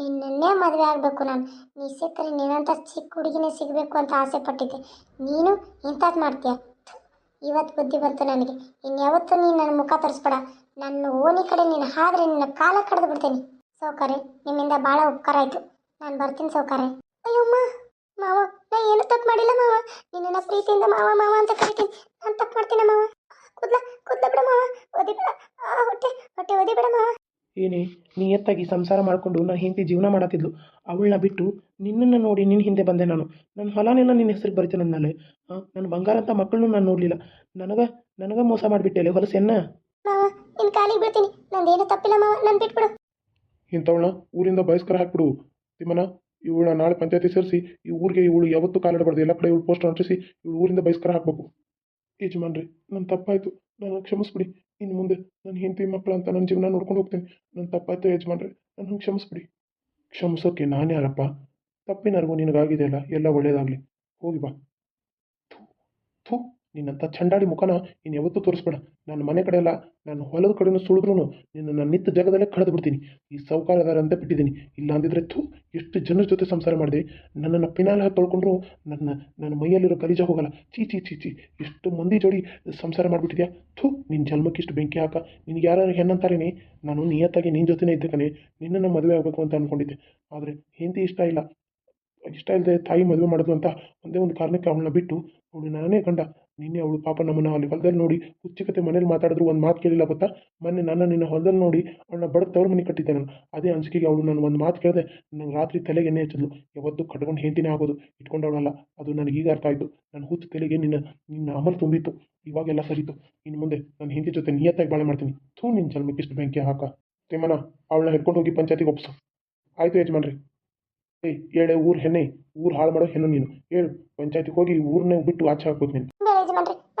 ನಿನ್ನನ್ನೇ ಮದುವೆ ಆಗಬೇಕು ನಾನು. ನೀ ಸಿಕ್ಕರೆ ನಿನ್ನಂಥ ಚಿಕ್ಕ ಹುಡುಗಿನೇ ಸಿಗಬೇಕು ಅಂತ ಆಸೆ ಪಟ್ಟಿದ್ದೆ ನೀನು ಇಂಥದ್ದು ಮಾಡ್ತೀಯ? ಇವತ್ತು ಬುದ್ಧಿ ಬಂತು ನನಗೆ. ಇನ್ಯಾವತ್ತೂ ನೀನು ನನ್ನ ಮುಖ ತರಿಸ್ಬೇಡ. ನನ್ನ ಓನಿ ಕಡೆ ನೀನು ಹಾದ್ರೆ ನಿನ್ನ ಕಾಲ ಕಡ್ದು ಬಿಡ್ತೀನಿ. ಸೌಕರ್ಯ, ನಿಮ್ಮಿಂದ ಭಾಳ ಉಪಕಾರ ಆಯಿತು. ನಾನು ಬರ್ತೀನಿ ಸೌಕರ್ಯ. ಅಯ್ಯಮ್ಮ ಮಾವ, ನಾ ಏನು ತಪ್ಪು ಮಾಡಿಲ್ಲ ಮಾವ? ನಿನ್ನನ್ನು ಪ್ರೀತಿಯಿಂದ ಮಾವ ಮಾವ ಅಂತ ಕರಿತೀನಿ. ನಾನು ತಪ್ಪು ಮಾಡ್ತೀನಿ ಮಾವ? ಕೂದ್ಲ ಕೂದ್ಲ ಎತ್ತಾಗಿ ಹೊಟ್ಟೆ ಹೊಟ್ಟೆ ಏನೇ ನಿಯತ್ತಾಗಿ ಸಂಸಾರ ಮಾಡಿಕೊಂಡು ನನ್ನ ಹೆಂಡತಿ ಜೀವನ ಮಾಡತ್ತಿದ್ಲು. ಅವಳನ್ನ ಬಿಟ್ಟು ನಿನ್ನನ್ನು ನೋಡಿ ನಿನ್ನ ಹಿಂದೆ ಬಂದೆ ನಾನು. ನನ್ನ ಹೊಲನೆಲ್ಲ ನಿನ್ನ ಹೆಸರಿಗೆ ಬರಿತೇನೆ ನಾನು ಹಾಂ ನನ್ನ ಬಂಗಾರ ಅಂತ ಮಕ್ಕಳನ್ನೂ ನಾನು ನೋಡಲಿಲ್ಲ. ನನಗೆ ನನಗೆ ಮೋಸ ಮಾಡಿಬಿಟ್ಟೆ ಹೊಲಸೆನ್ನ? ಮಾವ ನಿನ್ನ ಕಾಲಿಗೆ ಬೀಳ್ತೀನಿ. ನಂದೇನು ತಪ್ಪಿಲ್ಲ ಮಾವ ನನ್ನ ಬಿಟ್ಬಿಡು. ಇಂಥವಳನ್ನ ಊರಿಂದ ಬಹಿಷ್ಕಾರ ಹಾಕ್ಬಿಡು. ತಿಮ್ಮನ ಇವಳನ್ನ ನಾಳೆ ಪಂಚಾಯತಿ ಸೇರಿಸಿ ಈ ಊರಿಗೆ ಇವಳು ಯಾವತ್ತೂ ಕಾಲಿಡಬಾರ್ದು. ಎಲ್ಲ ಕಡೆ ಇವಳು ಪೋಸ್ಟರ್ ಅಂಟಿಸಿ ಇವಳು ಊರಿಂದ ಬಯಸ್ಕರ ಹಾಕಬೇಕು. ಯಜಮಾನ್ರಿ ನನ್ನ ತಪ್ಪಾಯಿತು. ನನ್ನ ಕ್ಷಮಿಸ್ಬಿಡಿ. ಇನ್ನು ಮುಂದೆ ನನ್ನ ಹೆಂಡತಿ ಮಕ್ಕಳು ಅಂತ ನನ್ನ ಜೀವನ ನೋಡ್ಕೊಂಡು ಹೋಗ್ತೇನೆ. ನನ್ನ ತಪ್ಪಾಯಿತು ಯಜಮಾನ್ರಿ ನನ್ನ ಕ್ಷಮಿಸ್ಬಿಡಿ. ಕ್ಷಮಿಸೋಕೆ ನಾನು ಯಾರಪ್ಪ? ತಪ್ಪಿನ ಅರ್ಗು ನಿನಗಾಗಿದೆಯಲ್ಲ, ಎಲ್ಲ ಒಳ್ಳೇದಾಗಲಿ. ಹೋಗಿ ಬಾ. ಥೂ, ಥು. ನಿನ್ನಂಥ ಚಂಡಾಡಿ ಮುಖನ ನೀನು ಯಾವತ್ತೂ ತೋರಿಸ್ಬೇಡ. ನನ್ನ ಮನೆ ಕಡೆ ಎಲ್ಲ ನಾನು ಹೊಲದ ಕಡೆನೂ ಸುಳಿದ್ರೂ ನಿನ್ನ ನನ್ನ ನಿತ್ಯ ಜಾಗದಲ್ಲೇ ಕಳೆದು ಬಿಡ್ತೀನಿ ಈ ಸೌಕಾರದಾರ ಅಂತ ಬಿಟ್ಟಿದ್ದೀನಿ. ಇಲ್ಲ ಅಂದಿದ್ರೆ ಥು, ಎಷ್ಟು ಜನರ ಜೊತೆ ಸಂಸಾರ ಮಾಡಿದೆ. ನನ್ನನ್ನು ಪಿನಾಲ್ ಹಾಕಿ ತೊಳ್ಕೊಂಡ್ರು ನನ್ನ ನನ್ನ ಮೈಯಲ್ಲಿರೋ ಗಲೀಜ ಹೋಗಲ್ಲ. ಚೀ ಚೀ ಚೀ ಚೀ ಎಷ್ಟು ಮಂದಿ ಜೋಡಿ ಸಂಸಾರ ಮಾಡಿಬಿಟ್ಟಿದ್ಯಾ? ಥೂ ನಿನ್ನ ಜನ್ಮಕ್ಕೆ ಇಷ್ಟು ಬೆಂಕಿ ಹಾಕ. ನಿನಗೆ ಯಾರು ಹೆಣ್ಣಂತಾರೇನೆ? ನಾನು ನಿಯತ್ತಾಗಿ ನಿನ್ನ ಜೊತೆನೇ ಇದ್ದೆ ಕಣೆ. ನಿನ್ನನ್ನು ಮದುವೆ ಆಗಬೇಕು ಅಂತ ಅಂದ್ಕೊಂಡಿದ್ದೆ ಆದರೆ ಹೆಂಡತಿ ಇಷ್ಟ ಇಲ್ಲ. ಇಷ್ಟ ಇಲ್ಲದೆ ತಾಯಿ ಮದುವೆ ಮಾಡೋದು ಅಂತ ಒಂದೇ ಒಂದು ಕಾರಣಕ್ಕೆ ಅವಳನ್ನ ಬಿಟ್ಟು ಅವಳು ನಾನೇ ಗಂಡ. ನಿನ್ನೆ ಅವಳು ಪಾಪ ನಮ್ಮನ್ನು ಅಲ್ಲಿ ಹೊಲದಲ್ಲಿ ನೋಡಿ ಹುಚ್ಚಿಕತೆ ಮನೇಲಿ ಮಾತಾಡಿದ್ರು, ಒಂದು ಮಾತು ಕೇಳಿಲ್ಲ ಗೊತ್ತಾ? ಮೊನ್ನೆ ನನ್ನ ನಿನ್ನ ಹೊಲದಲ್ಲಿ ನೋಡಿ ಅವಳನ್ನ ಬಡ ತವ್ರ ಮನೆ ಕಟ್ಟಿದ್ದೆ ನಾನು. ಅದೇ ಅಂಜಿಕೆಗೆ ಅವಳು ನಾನು ಒಂದು ಮಾತು ಕೇಳಿದೆ, ನಂಗೆ ರಾತ್ರಿ ತಲೆಗೆ ಎಣ್ಣೆ ಹಚ್ಚಿದ್ಲು. ಯಾವತ್ತೂ ಕಟ್ಕೊಂಡು ಹೆಂಡತಿನೇ ಆಗೋದು, ಇಟ್ಕೊಂಡವಳಲ್ಲ. ಅದು ನನಗೆ ಈಗ ಅರ್ಥ ಆಯಿತು. ನನ್ನ ಹುಚ್ಚು ತಲೆಗೆ ನಿನ್ನ ನಿನ್ನ ಅಮಲು ತುಂಬಿತ್ತು. ಇವಾಗೆಲ್ಲ ಸರಿತು ಇನ್ನು ಮುಂದೆ ನನ್ನ ಹೆಂಡತಿ ಜೊತೆ ನಿಯತ್ತಾಗಿ ಬಾಳೆ ಮಾಡ್ತೀನಿ. ಥೂ ನಿನ್ನ ಜನ್ಮಕ್ಕಿಷ್ಟು ಬೆಂಕಿ ಹಾಕ. ತಿಮ್ಮನ ಅವಳನ್ನ ಹಿಡ್ಕೊಂಡು ಹೋಗಿ ಪಂಚಾಯತಿಗೆ ಒಪ್ಸು. ಆಯಿತು ಯಜಮಾನ್ರಿ. ಏಯ್ ಹೇಳೆ ಊರು ಹೆಣ್ಣೆ. ಊರು ಹಾಳು ಮಾಡೋ ಹೆಣ್ಣು ನೀನು. ಹೇಳು ಪಂಚಾಯತಿಗೆ ಹೋಗಿ ಊರನ್ನೇ ಬಿಟ್ಟು ಆಚೆ ಹಾಕೋದು ನೀನು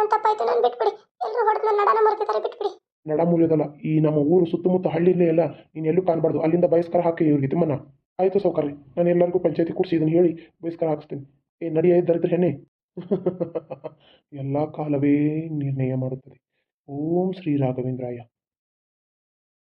ನನ್ನ ತಪ್ಪಾಯ್ತು, ನಾನು ಬಿಟ್ಬಿಡಿ. ಎಲ್ಲರೂ ಹೊಡೆದು ನಡನ ಮರ್ತಿದ್ದಾರೆ ಬಿಟ್ಬಿಡಿ. ನಡ ಮುರಿಯೋದಲ್ಲ ಈ ನಮ್ಮ ಊರು ಸುತ್ತಮುತ್ತ ಹಳ್ಳಿಲೇ ಎಲ್ಲ ನೀನು ಎಲ್ಲೂ ಕಾಣಬಾರ್ದು. ಅಲ್ಲಿಂದ ಬಹಿಷ್ಕಾರ ಹಾಕಿ ಇವ್ರಿಗೆ ತಿಮ್ಮನ ಆಯಿತು ಸೌಕರ್ಯ. ನಾನು ಎಲ್ಲರಿಗೂ ಪಂಚಾಯತಿ ಕೂಡಿಸಿ ಇದನ್ನು ಹೇಳಿ ಬಹಿಷ್ಕಾರ ಹಾಕಿಸ್ತೀನಿ. ಏ ನಡಿಯ ದರಿದ್ರ ಹೆಣ್ಣೆ. ಎಲ್ಲ ಕಾಲವೇ ನಿರ್ಣಯ ಮಾಡುತ್ತದೆ. ಓಂ ಶ್ರೀ ರಾಘವೇಂದ್ರಾಯ.